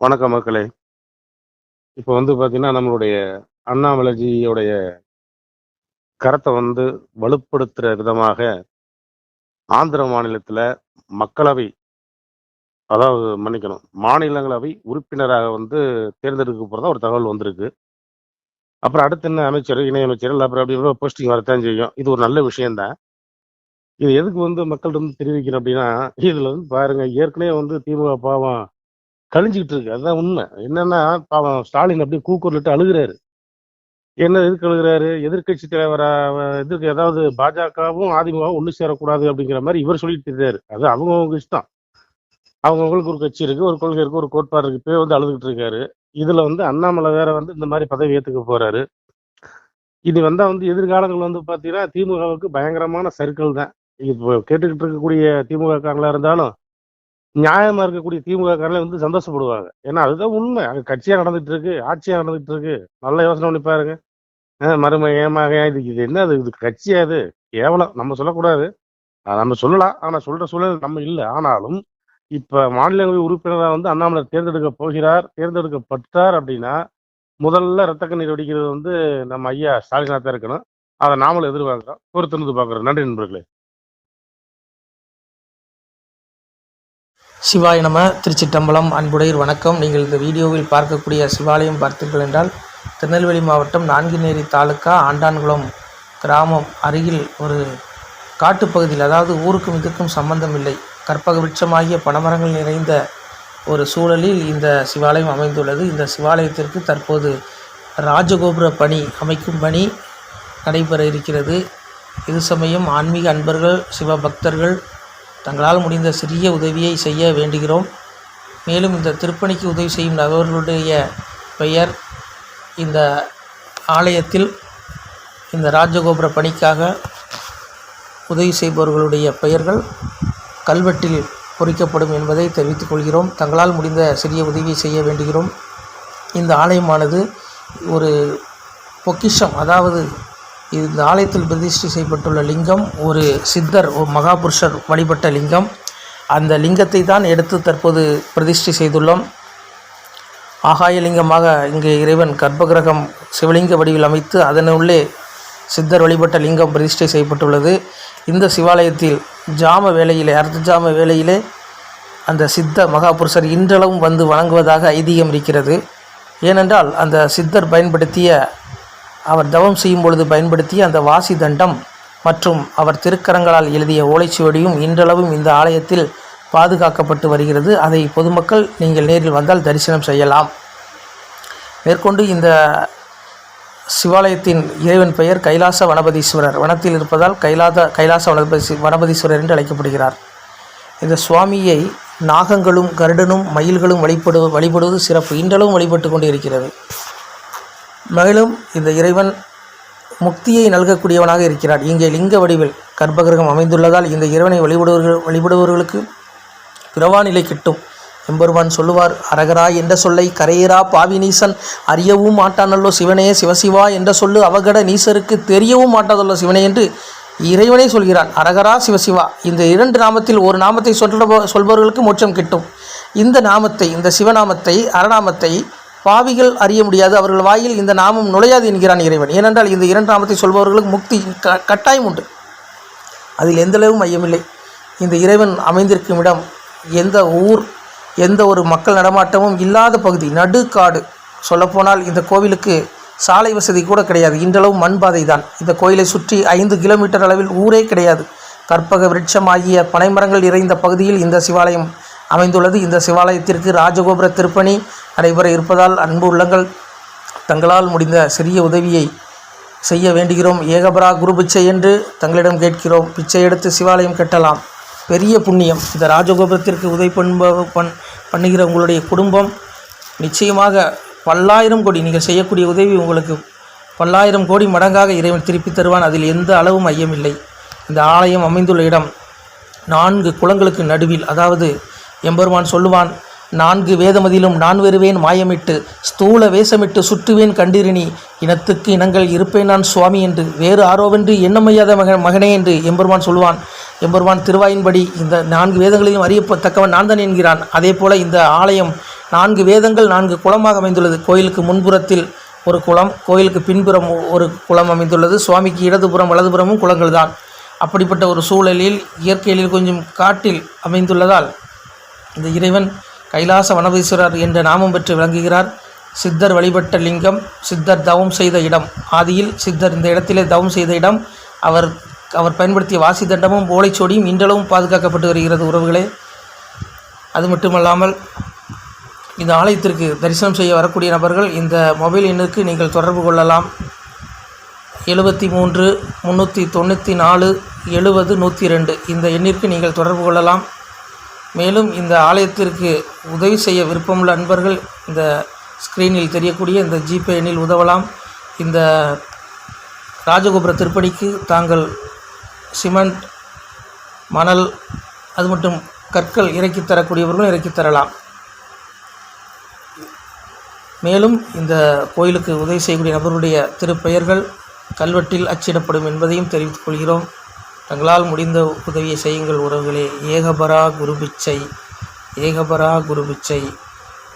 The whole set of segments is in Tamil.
வணக்கம் மக்களே. இப்போ வந்து பார்த்தீங்கன்னா நம்மளுடைய அண்ணாமலைஜியோடைய கரத்தை வந்து வலுப்படுத்துகிற விதமாக ஆந்திர மாநிலத்தில் மக்களவை அதாவது மன்னிக்கணும் மாநிலங்களவை உறுப்பினராக வந்து தேர்ந்தெடுக்க போகிறதா ஒரு தகவல் வந்திருக்கு. அப்புறம் அடுத்து என்ன அமைச்சர் இணையமைச்சர் இல்லை அப்புறம் அப்படி போஸ்டிங் வரத்தான் செய்யும். இது ஒரு நல்ல விஷயம்தான். இது எதுக்கு வந்து மக்கள்கிட்ட வந்து தெரிவிக்கிறேன் அப்படின்னா இதில் வந்து பாருங்க ஏற்கனவே வந்து திமுக பாவம் கழிஞ்சுக்கிட்டு இருக்கு. அதுதான் உண்மை. என்னன்னா பாவம் ஸ்டாலின் அப்படியே கூக்குரலிட்டு அழுகுறாரு. என்ன எதுக்கு அழுகுறாரு? எதிர்க்கட்சி தலைவரா அவ- எதிர்க்க ஏதாவது பாஜகவும் அதிமுகவும் ஒண்ணு சேரக்கூடாது அப்படிங்கிற மாதிரி இவர் சொல்லிட்டு இருக்காரு. அது அவங்கவுங்க இஷ்டம் அவங்கவுங்களுக்கு ஒரு கட்சி இருக்கு ஒரு கொள்கை இருக்கு ஒரு கோட்பாடு இருக்கு. இப்பவே வந்து அழுதுகிட்டு இருக்காரு. இதுல வந்து அண்ணாமலை வேற வந்து இந்த மாதிரி பதவி ஏத்துக்க போறாரு. இது வந்தா வந்து எதிர்காலங்கள் வந்து பாத்தீங்கன்னா திமுகவுக்கு பயங்கரமான சர்க்கிள் தான். இப்போ கேட்டுக்கிட்டு இருக்கக்கூடிய திமுக காரங்களா இருந்தாலும் நியாயமா இருக்கக்கூடிய திமுக காரங்களே வந்து சந்தோஷப்படுவாங்க. ஏன்னா அதுதான் உண்மை. அங்க கட்சியா நடந்துட்டு இருக்கு ஆட்சியா நடந்துட்டு இருக்கு நல்ல யோசனை பண்ணி பாருங்க. மருமை ஏமாக இது இது என்ன அது? இது கட்சியா இது கேவலம். நம்ம சொல்லக்கூடாது. நம்ம சொல்லலாம். ஆனா சொல்ற சூழல் நம்ம இல்லை. ஆனாலும் இப்ப மாநிலங்களவை உறுப்பினராக வந்து அண்ணாமலை தேர்ந்தெடுக்க போகிறார் தேர்ந்தெடுக்கப்பட்டார் அப்படின்னா முதல்ல ரத்த கண்ணீர் வெடிக்கிறது வந்து நம்ம ஐயா ஸ்டாலினா தான் இருக்கணும். அதை நாமளும் எதிர்பார்க்கிறோம். பொறுத்திருந்து பார்க்குறோம். நன்றி நண்பர்களே. சிவாய நம திருச்சிட்டம்பலம் அன்புடையர் வணக்கம். நீங்கள் இந்த வீடியோவில் பார்க்கக்கூடிய சிவாலயம் பார்த்தீர்கள் என்றால் திருநெல்வேலி மாவட்டம் நான்குநேரி தாலுக்கா ஆண்டான்குளம் கிராமம் அருகில் ஒரு காட்டுப்பகுதியில் அதாவது ஊருக்கும் இதற்கும் சம்பந்தம் இல்லை. கற்பக விருட்சமாகிய பனமரங்கள் நிறைந்த ஒரு சூழலில் இந்த சிவாலயம் அமைந்துள்ளது. இந்த சிவாலயத்திற்கு தற்போது ராஜகோபுர பணி அமைக்கும் பணி நடைபெற இருக்கிறது. இது சமயம் ஆன்மீக அன்பர்கள் சிவபக்தர்கள் தங்களால் முடிந்த சிறிய உதவியை செய்ய வேண்டுகிறோம். மேலும் இந்த திருப்பணிக்கு உதவி செய்யும் நபர்களுடைய பெயர் இந்த ஆலயத்தில் இந்த ராஜகோபுர பணிக்காக உதவி செய்பவர்களுடைய பெயர்கள் கல்வெட்டில் பொறிக்கப்படும் என்பதை தெரிவித்துக் கொள்கிறோம். தங்களால் முடிந்த சிறிய உதவியை செய்ய வேண்டுகிறோம். இந்த ஆலயமானது ஒரு பொக்கிஷம் அதாவது இந்த ஆலயத்தில் பிரதிஷ்டை செய்யப்பட்டுள்ள லிங்கம் ஒரு சித்தர் ஒரு மகாபுருஷர் வழிபட்ட லிங்கம். அந்த லிங்கத்தை தான் எடுத்து தற்போது பிரதிஷ்டை செய்துள்ளோம். ஆகாயலிங்கமாக இங்கே இறைவன் கர்ப்பகிரகம் சிவலிங்க வடிவில் அமைத்து அதனுள்ளே சித்தர் வழிபட்ட லிங்கம் பிரதிஷ்டை செய்யப்பட்டுள்ளது. இந்த சிவாலயத்தில் ஜாம வேளையிலே அர்த்த ஜாம வேளையிலே அந்த சித்த மகாபுருஷர் இன்றளவும் வந்து வணங்குவதாக ஐதீகம் இருக்கிறது. ஏனென்றால் அந்த சித்தர் பயன்படுத்திய அவர் தவம் செய்யும் பொழுது பயன்படுத்திய அந்த வாசி தண்டம் மற்றும் அவர் திருக்கரங்களால் எழுதிய ஓலைச்சுவடியும் இன்றளவும் இந்த ஆலயத்தில் பாதுகாக்கப்பட்டு வருகிறது. அதை பொதுமக்கள் நீங்கள் நேரில் வந்தால் தரிசனம் செய்யலாம். மேற்கொண்டு இந்த சிவாலயத்தின் இறைவன் பெயர் கைலாச வனபதீஸ்வரர். வனத்தில் இருப்பதால் கைலாத கைலாச வனபதி வனபதீஸ்வரர் என்று அழைக்கப்படுகிறார். இந்த சுவாமியை நாகங்களும் கருடனும் மயில்களும் வழிபடு வழிபடுவது சிறப்பு. இன்றளவும் வழிபட்டு கொண்டு இருக்கிறது மேலும் இந்த இறைவன் முக்தியை நல்கக்கூடியவனாக இருக்கிறார். இங்கே லிங்க வடிவில் கர்ப்பகிரகம் அமைந்துள்ளதால் இந்த இறைவனை வழிபடுவர்கள் வழிபடுபவர்களுக்கு பிறவா நிலை கிட்டும். எம்பெருமான் சொல்லுவார் அரகரா என்ற சொல்லை கரையரா பாவினீசன் அறியவும் மாட்டானல்லோ சிவனே சிவசிவா என்ற சொல்லு அவகட நீசருக்கு தெரியவும் மாட்டாதல்லோ சிவனே என்று இறைவனே சொல்கிறான். அரகரா சிவசிவா இந்த இரண்டு நாமத்தில் ஒரு நாமத்தை சொல்ல சொல்பவர்களுக்கு மோட்சம் கிட்டும். இந்த நாமத்தை இந்த சிவநாமத்தை அரணாமத்தை பாவிகள் அறிய முடியாது. அவர்கள் வாயில் இந்த நாமம் நுழையாது என்கிறான் இறைவன். ஏனென்றால் இந்த இரண்டு நாமத்தை சொல்பவர்களுக்கு முக்தி க கட்டாயம் உண்டு. அதில் எந்தளவும் ஐயமில்லை. இந்த இறைவன் அமைந்திருக்கும் இடம் எந்த ஊர் எந்த ஒரு மக்கள் நடமாட்டமும் இல்லாத பகுதி நடுக்காடு. சொல்லப்போனால் இந்த கோவிலுக்கு சாலை வசதி கூட கிடையாது. இன்றளவு மண் பாதை தான் இந்த கோயிலை சுற்றி ஐந்து கிலோமீட்டர் அளவில் ஊரே கிடையாது. கற்பக விருட்சமாகிய பனைமரங்கள் நிறைந்த பகுதியில் இந்த சிவாலயம் அமைந்துள்ளது. இந்த சிவாலயத்திற்கு ராஜகோபுர திருப்பணி நடைபெற இருப்பதால் அன்பு உள்ளங்கள். தங்களால் முடிந்த சிறிய உதவியை செய்ய வேண்டுகிறோம். ஏகபரா குரு பிச்சை என்று தங்களிடம் கேட்கிறோம். பிச்சை எடுத்து சிவாலயம் கட்டலாம். பெரிய புண்ணியம். இந்த ராஜகோபுரத்திற்கு உதவி பண்ப பண் பண்ணுகிற உங்களுடைய குடும்பம் நிச்சயமாக பல்லாயிரம் கோடி நீங்கள் செய்யக்கூடிய உதவி உங்களுக்கு பல்லாயிரம் கோடி மடங்காக இறைவன் திருப்பி தருவான். அதில் எந்த அளவும் ஐயமில்லை. இந்த ஆலயம் அமைந்துள்ள இடம் நான்கு குளங்களுக்கு நடுவில் அதாவது எம்பெருமான் சொல்லுவான் நான்கு வேதமதிலும் நான் வருவேன் மாயமிட்டு ஸ்தூல வேஷமிட்டு சுற்றுவேன் கண்டிரினி இனத்துக்கு இனங்கள் இருப்பேன் நான் சுவாமி என்று வேறு ஆரோவென்று எண்ணமையாத மகன் மகனே என்று எம்பெருமான் சொல்லுவான். எம்பெருமான் திருவாயின்படி இந்த நான்கு வேதங்களையும் அறியத்தக்கவன் நான் தான் என்கிறான். அதே போல இந்த ஆலயம் நான்கு வேதங்கள் நான்கு குளமாக அமைந்துள்ளது. கோயிலுக்கு முன்புறத்தில் ஒரு குளம் கோயிலுக்கு பின்புறம் ஒரு குளம் அமைந்துள்ளது. சுவாமிக்கு இடதுபுறம் வலதுபுறமும் குளங்கள் தான் அப்படிப்பட்ட ஒரு சூழலில் இயற்கையில் கொஞ்சம் காட்டில் அமைந்துள்ளதால் இந்த இறைவன் கைலாச வனபீஸ்வரர் என்ற நாமம் பெற்று விளங்குகிறார். சித்தர் வழிபட்ட லிங்கம் சித்தர் தவம் செய்த இடம். ஆதியில் சித்தர் இந்த இடத்திலே தவம் செய்த இடம். அவர் அவர் பயன்படுத்திய வாசி தண்டமும் ஓலைச்சோடியும் இன்றளவும் பாதுகாக்கப்பட்டு வருகிறது உறவுகளே. அது மட்டுமல்லாமல் இந்த ஆலயத்திற்கு தரிசனம் செய்ய வரக்கூடிய நபர்கள் இந்த மொபைல் எண்ணுக்கு நீங்கள் தொடர்பு கொள்ளலாம். எழுபத்தி மூன்று முந்நூற்றி தொண்ணூற்றி நாலு எழுபது நூற்றி ரெண்டு. இந்த எண்ணிற்கு நீங்கள் தொடர்பு கொள்ளலாம். மேலும் இந்த ஆலயத்திற்கு உதவி செய்ய விருப்பமுள்ள அன்பர்கள் இந்த ஸ்க்ரீனில் தெரியக்கூடிய இந்த ஜிபே எண்ணில் உதவலாம். இந்த ராஜகோபுர திருப்பணிக்கு தாங்கள் சிமெண்ட் மணல் அது மட்டும் கற்கள் இறக்கி தரக்கூடியவர்களும் இறக்கி தரலாம். மேலும் இந்த கோயிலுக்கு உதவி செய்யக்கூடிய நபருடைய திருப்பெயர்கள் கல்வெட்டில் அச்சிடப்படும் என்பதையும் தெரிவித்துக் கொள்கிறோம். தங்களால் முடிந்த உதவியை செய்யுங்கள் உறவுகளே. ஏகபரா குருபிச்சை ஏகபரா குருபிச்சை.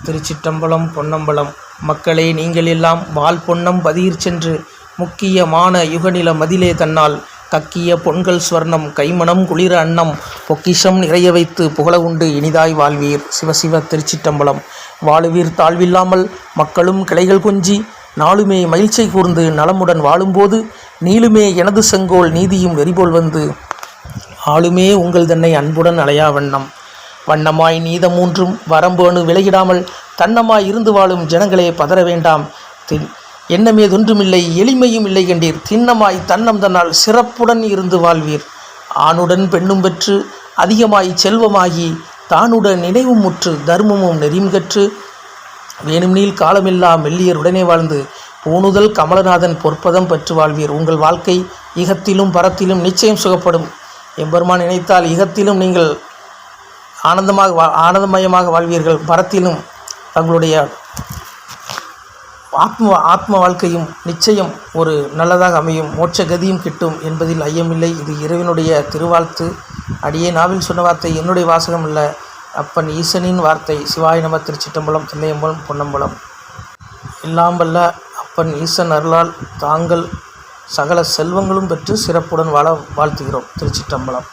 திருச்சிற்றம்பலம் பொன்னம்பலம். மக்களே நீங்கள் எல்லாம் வால் பொன்னம் பதியிற் சென்று முக்கியமான யுகநில மதிலே தன்னால் கக்கிய பொன்கள் ஸ்வர்ணம் கைமணம் குளிர அன்னம் பொக்கிஷம் நிறைய வைத்து புகழ உண்டு இனிதாய் வாழ்வீர். சிவசிவ திருச்சிற்றம்பலம் வாழுவீர் தாழ்வில்லாமல் மக்களும் கிளைகள் கொஞ்சி நாளுமே மகிழ்ச்சி கூர்ந்து நலமுடன் வாழும்போது நீளுமே எனது செங்கோல் நீதியும் வெறிபோல் வந்து. ஆளுமே உங்கள் தன்னை அன்புடன் அலையா வண்ணம். வண்ணமாய் நீதமூன்றும் வரம்பேணு விலகிடாமல் தன்னமாய் இருந்து வாழும் ஜனங்களே பதற வேண்டாம். தின் எண்ணமேதொன்றுமில்லை எளிமையும் இல்லை கண்டீர் திண்ணமாய் தன்னம் தன்னால் சிறப்புடன் இருந்து வாழ்வீர். ஆணுடன் பெண்ணும் பெற்று அதிகமாய் செல்வமாகி தானுடன் நினைவும் முற்று தர்மமும் நெறியும் கற்று வேணும்னில் காலமில்லா மெல்லியர் உடனே வாழ்ந்து பூணுதல் கமலநாதன் பொற்பதம் பெற்று வாழ்வீர். உங்கள் வாழ்க்கை இகத்திலும் பரத்திலும் நிச்சயம் சுகப்படும். எம்பெருமான் நினைத்தால் இகத்திலும் நீங்கள் ஆனந்தமாக வா ஆனந்தமயமாக வாழ்வீர்கள். பரத்திலும் தங்களுடைய ஆத்ம ஆத்ம வாழ்க்கையும் நிச்சயம் ஒரு நல்லதாக அமையும். மோட்ச கதியும் கிட்டும் என்பதில் ஐயமில்லை. இது இறைவனுடைய திருவாழ்த்து. அடியே நாவில் சொன்ன வார்த்தை என்னுடைய வாசகம் இல்லை அப்பன் ஈசனின் வார்த்தை சிவாய நம திருச்சிட்டம்பலம் தில்லையம்பலம் பொன்னம்பலம். எல்லாம் வல்ல அப்பன் ஈசன் அருளால் தாங்கள் சகல செல்வங்களும் பெற்று சிறப்புடன் வாழ வாழ்த்துகிறோம் திருச்சிட்டம்பலம்.